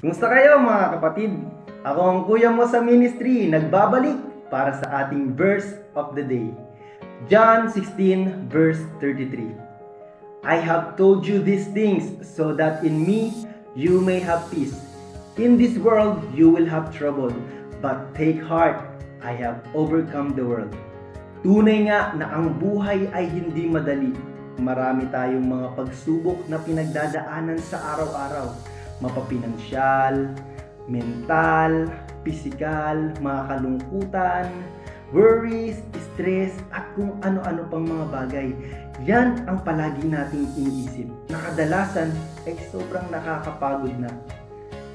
Kumusta kayo mga kapatid? Ako ang kuya mo sa ministry, nagbabalik para sa ating verse of the day. John 16 verse 33. I have told you these things so that in me you may have peace. In this world you will have trouble, but take heart, I have overcome the world. Tunay nga na ang buhay ay hindi madali. Marami tayong mga pagsubok na pinagdadaanan sa araw-araw. Mapapinansyal, mental, pisikal, mga kalungkutan, worries, stress, at kung ano-ano pang mga bagay. Yan ang palagi nating iniisip. Nakadalasan ay sobrang nakakapagod na.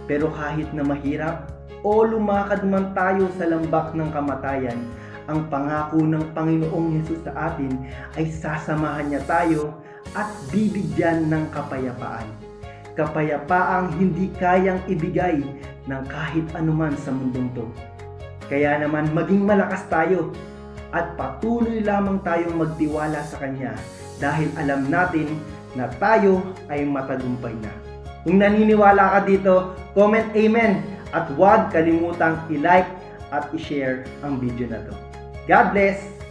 Pero kahit na mahirap o lumakad man tayo sa lambak ng kamatayan, ang pangako ng Panginoong Yesus sa atin ay sasamahan niya tayo at bibigyan ng kapayapaan. Kapayapaang hindi kayang ibigay ng kahit anuman sa mundong to. Kaya naman maging malakas tayo at patuloy lamang tayong magtiwala sa Kanya dahil alam natin na tayo ay matagumpay na. Kung naniniwala ka dito, comment Amen at huwag kalimutang i-like at i-share ang video na to. God bless!